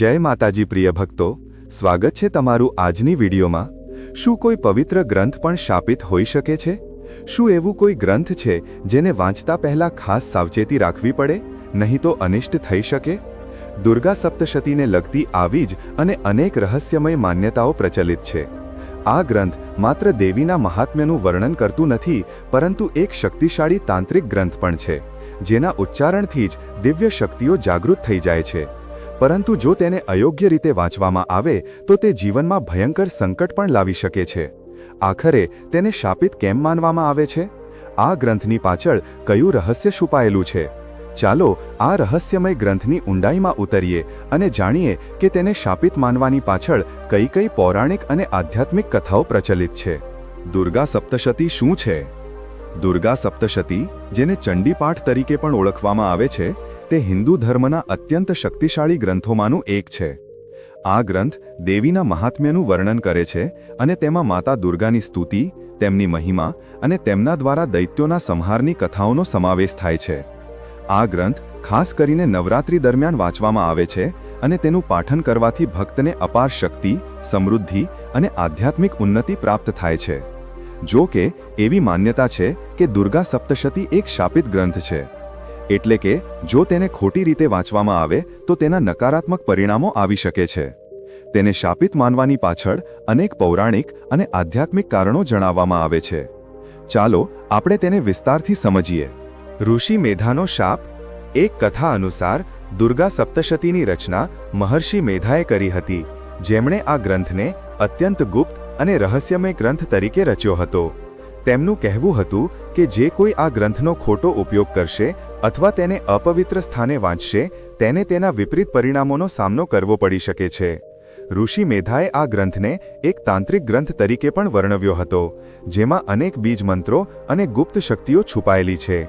જય માતાજી પ્રિય ભક્તો, સ્વાગત છે તમારું આજની વિડીયોમાં. શું કોઈ પવિત્ર ગ્રંથ પણ શાપિત હોઈ શકે છે? શું એવું કોઈ ગ્રંથ છે જેને વાંચતા પહેલાં ખાસ સાવચેતી રાખવી પડે, નહીં તો અનિષ્ટ થઈ શકે? દુર્ગા સપ્તશતીને લગતી આવી જ અને અનેક રહસ્યમય માન્યતાઓ પ્રચલિત છે. આ ગ્રંથ માત્ર દેવીના મહાત્મ્યનું વર્ણન કરતું નથી, પરંતુ એક શક્તિશાળી તાંત્રિક ગ્રંથ પણ છે, જેના ઉચ્ચારણથી જ દિવ્ય શક્તિઓ જાગૃત થઈ જાય છે. પરંતુ જો તેને અયોગ્ય રીતે વાંચવામાં આવે, તો તે જીવનમાં ભયંકર સંકટ પણ લાવી શકે છે. આખરે, તેને શાપિત કેમ માનવામાં આવે છે? આ ગ્રંથની પાછળ કયું રહસ્ય છુપાયેલું છે? ચાલો, આ રહસ્યમય ગ્રંથની ઊંડાઈમાં ઉતરીએ અને જાણીએ કે તેને શાપિત માનવાની પાછળ કઈ કઈ પૌરાણિક અને આધ્યાત્મિક કથાઓ પ્રચલિત છે. દુર્ગા સપ્તશતી શું છે? દુર્ગા સપ્તશતી, જેને ચંડીપાઠ તરીકે પણ ઓળખવામાં આવે છે તે હિન્દુ ધર્મના અત્યંત શક્તિશાળી ગ્રંથોમાંનું એક છે. આ ગ્રંથ દેવીના મહાત્મ્યનું વર્ણન કરે છે અને તેમાં માતા દુર્ગાની સ્તુતિ, તેમની મહિમા અને તેમના દ્વારા દૈત્યોના સંહારની કથાઓનો સમાવેશ થાય છે. આ ગ્રંથ ખાસ કરીને નવરાત્રી દરમિયાન વાંચવામાં આવે છે અને તેનું પાઠન કરવાથી ભક્તને અપાર શક્તિ, સમૃદ્ધિ અને આધ્યાત્મિક ઉન્નતિ પ્રાપ્ત થાય છે. જો કે, એવી માન્યતા છે કે દુર્ગા સપ્તશતી એક શાપિત ગ્રંથ છે. એટલે કે, જો તેને ખોટી રીતે વાંચવામાં આવે, તો તેના નકારાત્મક પરિણામો આવી શકે છે. તેને શાપિત માનવાની પાછળ અનેક પૌરાણિક અને આધ્યાત્મિક કારણો જણાવવામાં આવે છે. ચાલો, આપણે તેને વિસ્તારથી સમજીએ. ઋષિ મેધાનો શાપ, એક કથા અનુસાર, દુર્ગા સપ્તશતીની રચના મહર્ષિ મેધાએ કરી હતી, જેમણે આ ગ્રંથને અત્યંત ગુપ્ત અને રહસ્યમય ગ્રંથ તરીકે રચ્યો હતો. તેમનું કહેવું હતું કે જે કોઈ આ ગ્રંથનો ખોટો ઉપયોગ કરશે અથવા તેને અપવિત્ર સ્થાને વાંચશે, તેને તેના વિપરીત પરિણામોનો સામનો કરવો પડી શકે છે. ઋષિ મેધાએ આ ગ્રંથને એક તાંત્રિક ગ્રંથ તરીકે પણ વર્ણવ્યો હતો, જેમાં અનેક બીજ મંત્રો અને ગુપ્ત શક્તિઓ છુપાયેલી છે.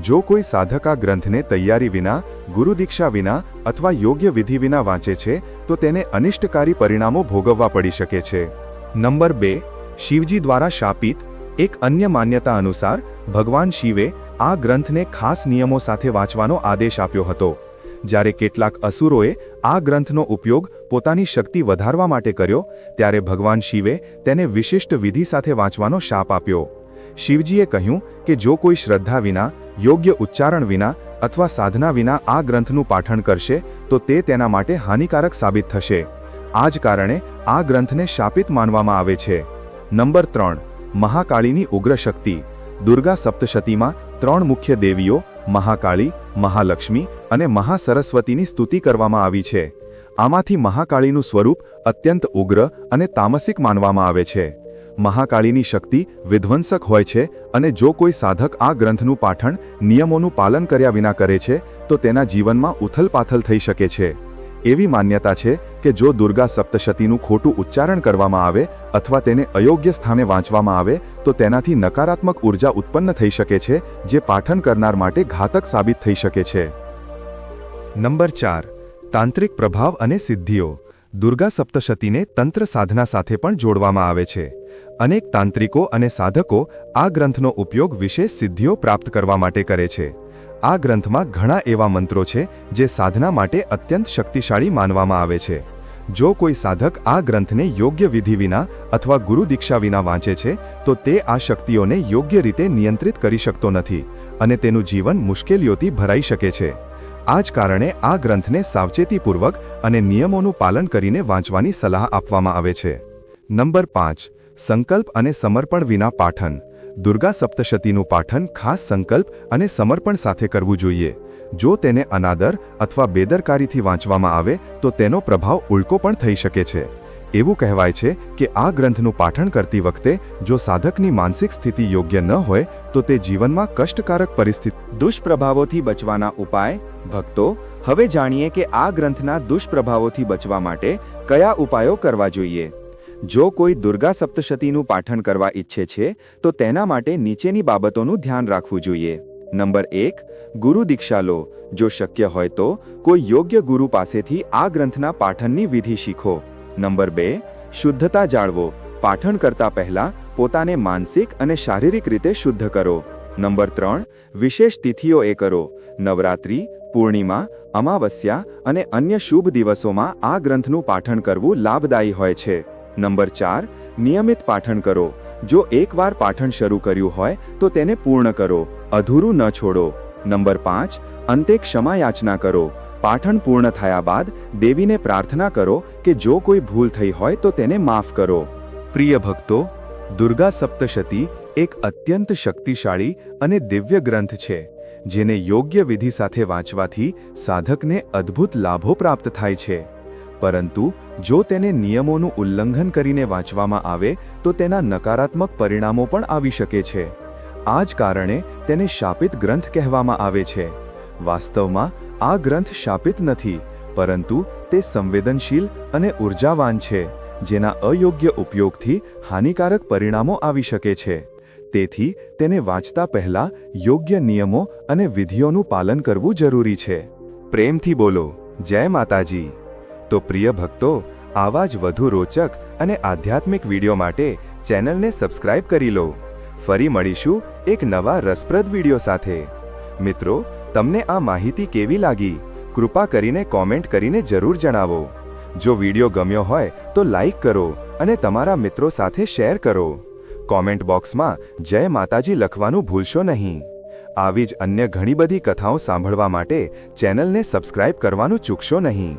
જો કોઈ સાધક આ ગ્રંથને તૈયારી વિના ગુરુદીક્ષા વિના અથવા યોગ્ય વિધિ વિના વાંચે છે, તો તેને અનિષ્ટકારી પરિણામો ભોગવવા પડી શકે છે. નંબર બે, શિવજી દ્વારા શાપિત એક અન્ય માન્યતા અનુસાર, ભગવાન શિવે આ ગ્રંથને ખાસ નિયમો સાથે વાંચવાનો આદેશ આપ્યો હતો. જ્યારે કેટલાક અસુરોએ આ ગ્રંથનો ઉપયોગ પોતાની શક્તિ વધારવા માટે કર્યો, ત્યારે ભગવાન શિવે તેને વિશિષ્ટ વિધિ સાથે વાંચવાનો શાપ આપ્યો. શિવજીએ કહ્યું કે જો કોઈ શ્રદ્ધા વિના, યોગ્ય ઉચ્ચારણ વિના અથવા સાધના વિના આ ગ્રંથનું પાઠણ કરશે, તો તે તેના માટે હાનિકારક સાબિત થશે. આ જ કારણે આ ગ્રંથને શાપિત માનવામાં આવે છે. નંબર ત્રણ. મહાકાળીની ઉગ્ર શક્તિ દુર્ગા સપ્તશતીમાં ત્રણ મુખ્ય દેવીઓ, મહાકાળી, મહાલક્ષ્મી અને મહાસરસ્વતીની સ્તુતિ કરવામાં આવી છે. આમાંથી મહાકાળીનું સ્વરૂપ અત્યંત ઉગ્ર અને તામસિક માનવામાં આવે છે. મહાકાળીની શક્તિ વિધ્વંસક હોય છે અને જો કોઈ સાધક આ ગ્રંથનું પાઠણ નિયમોનું પાલન કર્યા વિના કરે છે, તો તેના જીવનમાં ઉથલપાથલ થઈ શકે છે. એવી માન્યતા છે કે જો દુર્ગા સપ્તશતીનું ખોટું ઉચ્ચારણ કરવામાં આવે અથવા તેને અયોગ્ય સ્થાને વાંચવામાં આવે, તો તેનાથી નકારાત્મક ઊર્જા ઉત્પન્ન થઈ શકે છે, જે પાઠન કરનાર માટે ઘાતક સાબિત થઈ શકે છે. નંબર ચાર. તાંત્રિક પ્રભાવ અને સિદ્ધિઓ. દુર્ગા સપ્તશતીને તંત્ર સાધના સાથે પણ જોડવામાં આવે છે. અનેક તાંત્રિકો અને સાધકો આ ગ્રંથનો ઉપયોગ વિશેષ સિદ્ધિઓ પ્રાપ્ત કરવા માટે કરે છે. આ ગ્રંથમાં ઘણા એવા મંત્રો છે જે સાધના માટે અત્યંત શક્તિશાળી માનવામાં આવે છે. જો કોઈ સાધક આ ગ્રંથને યોગ્ય વિધિ વિના અથવા ગુરુ દીક્ષા વિના વાંચે છે, તો તે આ શક્તિઓને યોગ્ય રીતે નિયંત્રિત કરી શકતો નથી અને તેનું જીવન મુશ્કેલીઓથી ભરાઈ શકે છે. આ જ કારણે આ ગ્રંથને સાવચેતીપૂર્વક અને નિયમોનું પાલન કરીને વાંચવાની સલાહ આપવામાં આવે છે. નંબર પાંચ. સંકલ્પ અને સમર્પણ વિના પાઠન. દુર્ગા સપ્તશતીનું પાઠન ખાસ સંકલ્પ અને સમર્પણ સાથે કરવું જોઈએ. જો તેને અનાદર અથવા બેદરકારીથી વાંચવામાં આવે, તો તેનો પ્રભાવ ઉલકો પણ થઈ શકે છે. એવું કહેવાય છે કે આ ગ્રંથનું પાઠન કરતી વખતે, જો સાધકની માનસિક સ્થિતિ યોગ્ય ન હોય, તો તે જીવનમાં કષ્ટકારક પરિસ્થિતિ દુષ્પ્રભાવોથી બચવાના ઉપાય? ભક્તો, હવે જાણીએ કે આ ગ્રંથના દુષ્પ્રભાવોથી બચવા માટે કયા ઉપાયો કરવા જોઈએ? જો કોઈ દુર્ગા સપ્તશતીનું પાઠન કરવા ઈચ્છે છે, તો તેના માટે નીચેની બાબતોનું ધ્યાન રાખવું જોઈએ. નંબર એક, ગુરુ દીક્ષા લો. જો શક્ય હોય તો કોઈ યોગ્ય ગુરુ પાસેથી આ ગ્રંથના પાઠનની વિધિ શીખો. નંબર બે, શુદ્ધતા જાળવો. પાઠન કરતા પહેલા પોતાને માનસિક અને શારીરિક રીતે શુદ્ધ કરો. નંબર ત્રણ, વિશેષ તિથિઓ એ કરો. નવરાત્રિ, પૂર્ણિમા, અમાવસ્યા અને અન્ય શુભ દિવસોમાં આ ગ્રંથનું પાઠન કરવું લાભદાયી હોય છે. નંબર ચાર, નિયમિત પાઠન કરો. જો એકવાર પાઠન શરૂ કર્યું હોય, તો તેને પૂર્ણ કરો. અધૂરું ન છોડો. નંબર પાંચ, અંતે ક્ષમા યાચના કરો. પાઠન પૂર્ણ થયા બાદ દેવીને પ્રાર્થના કરો કે જો કોઈ ભૂલ થઈ હોય, તો તેને માફ કરો. પ્રિય ભક્તો, દુર્ગા સપ્તશતી એક અત્યંત શક્તિશાળી અને દિવ્ય ગ્રંથ છે, જેને યોગ્ય વિધિ સાથે વાંચવાથી સાધકને અદ્ભુત લાભો પ્રાપ્ત થાય છે. પરંતુ જો તેને નિયમોનું ઉલ્લંઘન કરીને વાંચવામાં આવે, તો તેના નકારાત્મક પરિણામો પણ આવી શકે છે. આ જ કારણે તેને શાપિત ગ્રંથ કહેવામાં આવે છે. વાસ્તવમાં, આ ગ્રંથ શાપિત નથી, પરંતુ તે સંવેદનશીલ અને ઉર્જાવાન છે, જેના અયોગ્ય ઉપયોગથી હાનિકારક પરિણામો આવી શકે છે. તેથી, તેને વાંચતા પહેલા યોગ્ય નિયમો અને વિધિઓનું પાલન કરવું જરૂરી છે. પ્રેમથી બોલો. જય માતાજી. તો પ્રિય ભક્તો, આવા જ વધુ રોચક અને આધ્યાત્મિક વીડિયો માટે ચેનલને સબસ્ક્રાઇબ કરી લો. ફરી મળીશું એક નવા રસપ્રદ વીડિયો સાથે. મિત્રો, તમને આ માહિતી કેવી લાગી? કૃપા કરીને કોમેન્ટ કરીને જરૂર જણાવો. જો વીડિયો ગમ્યો હોય તો લાઈક કરો અને તમારા મિત્રો સાથે શેર કરો. કોમેન્ટ બોક્સમાં જય માતાજી લખવાનું ભૂલશો નહીં. આવી જ અન્ય ઘણી બધી કથાઓ સાંભળવા માટે ચેનલને સબસ્ક્રાઇબ કરવાનું ચૂકશો નહીં.